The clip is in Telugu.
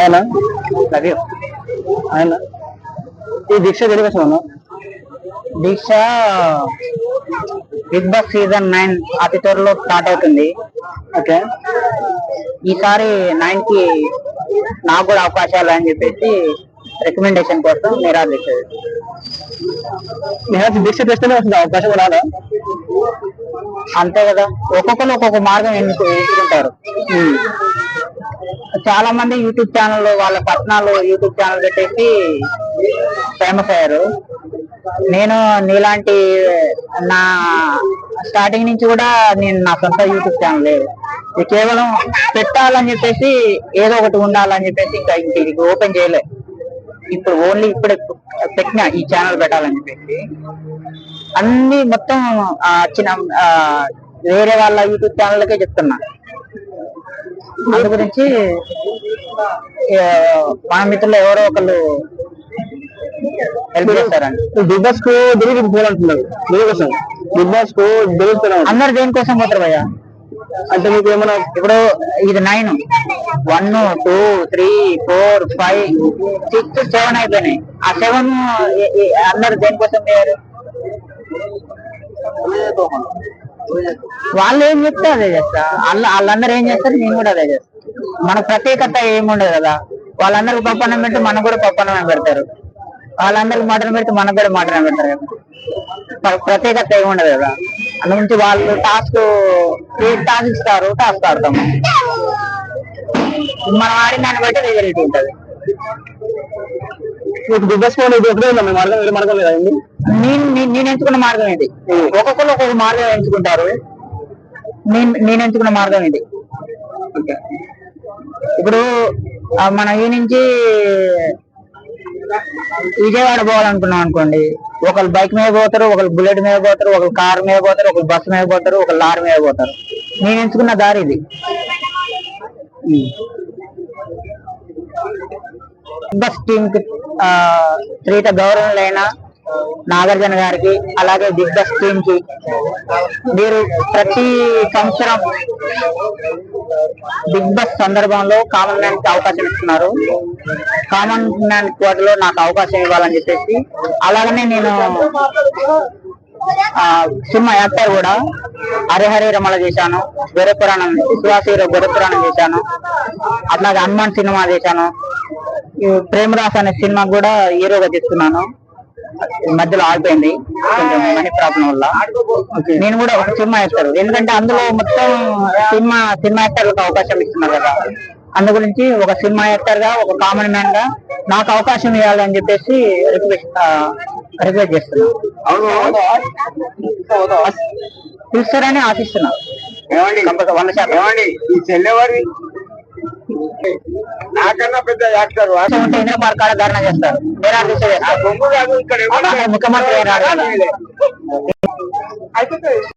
ఆయన? ఆయన? ఈ దీక్ష తెలియదు Deeksha Bigg Boss season nine అతి త్వరలో స్టార్ట్ అవుతుంది. ఓకే. ఈసారి నైన్కి నాకు కూడా అవకాశాలు అని చెప్పేసి రికమెండేషన్ కోసం మీరా దీక్ష నేను దీక్ష చేస్తేనే వస్తుంది అవకాశం కూడా రాదా? అంతే కదా. ఒక్కొక్కరు ఒక్కొక్క మార్గం ఎన్నుకు ఎంచుకుంటారు. చాలా మంది యూట్యూబ్ ఛానల్ వాళ్ళ పట్టణాలు యూట్యూబ్ ఛానల్ పెట్టేసి ఫేమస్ అయ్యారు నేను నీలాంటి నా స్టార్టింగ్ నుంచి కూడా నేను నా సొంత యూట్యూబ్ ఛానల్ లేదు. ఇది కేవలం పెట్టాలని చెప్పేసి ఏదో ఒకటి ఉండాలని చెప్పేసి ఇంకా ఇంక ఇది ఓపెన్ చేయలే. ఇప్పుడు ఓన్లీ ఇప్పుడే పెట్టిన ఈ ఛానల్ పెట్టాలని చెప్పేసి. అన్ని మొత్తం ఆ, వేరే వాళ్ళ యూట్యూబ్ ఛానళ్ళకే చెప్తున్నా. అందు గురించి మన మిత్రులు ఎవరో ఒకళ్ళు హెల్ప్ చేస్తారండి. బిగ్ బాస్కు తిరిగి పోవాలంటున్నారు బిగ్ బాస్కు అందరు దేనికోసం పోతారు భయ్య? అంటే మీకు ఏమైనా ఇప్పుడు ఇది nine one two three four five six seven అయిపోయినాయి. ఆ సెవెన్ అందరు దేనికోసం పోయారు? వాళ్ళు ఏం చెప్తే అదే చేస్తా వాళ్ళు వాళ్ళందరూ ఏం చేస్తారు? నేను కూడా అదే చేస్తా మన ప్రత్యేకత ఏముండదు కదా? వాళ్ళందరికి పప్పన్నం పెట్టి మనకు కూడా పప్పన్నం పెడతారు. వాళ్ళందరికి మటన్ పెడితే మనకు కూడా మటన్ పెడతారు కదా? ప్ర- ప్రత్యేకత ఏముండదు కదా? నుంచి వాళ్ళు టాస్క్ టాస్క్ ఇస్తారు టాస్క్ ఆడతాం మనం ఆడిన దాన్ని బట్టి రిజల్ట్ ఉంటుంది. ఫోన్ ఇది ఒకటే ఉందా? మీ మార్గం వేరే మార్గం లేదా అండి నేను నేను- నేను ఎంచుకున్న మార్గం ఇది. ఒక్కొక్కరు ఒక్కొక్క మార్గం ఎంచుకుంటారు. నేను నేను ఎంచుకున్న మార్గం ఇది. ఇప్పుడు మనం ఈ నుంచి విజయవాడ పోవాలనుకున్నాం అనుకోండి ఒకళ్ళు బైక్ మీద పోతారు ఒకళ్ళు బుల్లెట్ మీద పోతారు ఒకళ్ళు కార్ మీద పోతారు ఒకళ్ళు బస్సు మీద పోతారు ఒకళ్ళు లారీ మీద పోతారు. నేను ఎంచుకున్న దారి ఇది. బస్ టీమ్కి ఆ, శ్రీత గౌరవం నాగార్జున గారికి అలాగే బిగ్ టీమ్కి. మీరు ప్రతి సంవత్సరం బిగ్ బస్ సందర్భంలో కామన్ మ్యాన్కి అవకాశం ఇస్తున్నారు. కామన్ మ్యాన్ కోటలో నాకు అవకాశం ఇవ్వాలని చెప్పేసి. అలాగనే నేను సినిమా యాక్టర్ కూడా హరిహరి రమల చేశాను గొర్రె పురాణం విశ్వాసీర పురాణం చేశాను అట్లాగే హనుమాన్ సినిమా చేశాను. ప్రేమరాస్ అనే సినిమా కూడా హీరోగా చేస్తున్నాను మధ్యలో ఆగిపోయింది. కొంచెం మనీ ప్రాబ్లం వల్ల. నేను కూడా ఒక సినిమా యాక్టర్ ఎందుకంటే అందులో మొత్తం సినిమా సినిమా యాక్టర్లకు అవకాశం ఇస్తున్నారు కదా. అందు గురించి ఒక సినిమా యాక్టర్గా ఒక కామన్ మ్యాన్గా నాకు అవకాశం ఇవ్వాలని చెప్పేసి రిక్వెస్ట్ రిక్వెస్ట్ చేస్తున్నాను పిలుస్తారని ఆశిస్తున్నా. కంపల్సరీ వంద శాతం. ఈ చెల్లెవాడి నాకన్నా పెద్ద యాక్టర్ ఇంద్ర పార్క్ కాడ ధర్నా చేస్తారు. ఆర్టిస్ట్ చేస్తారు ముఖ్యమంత్రి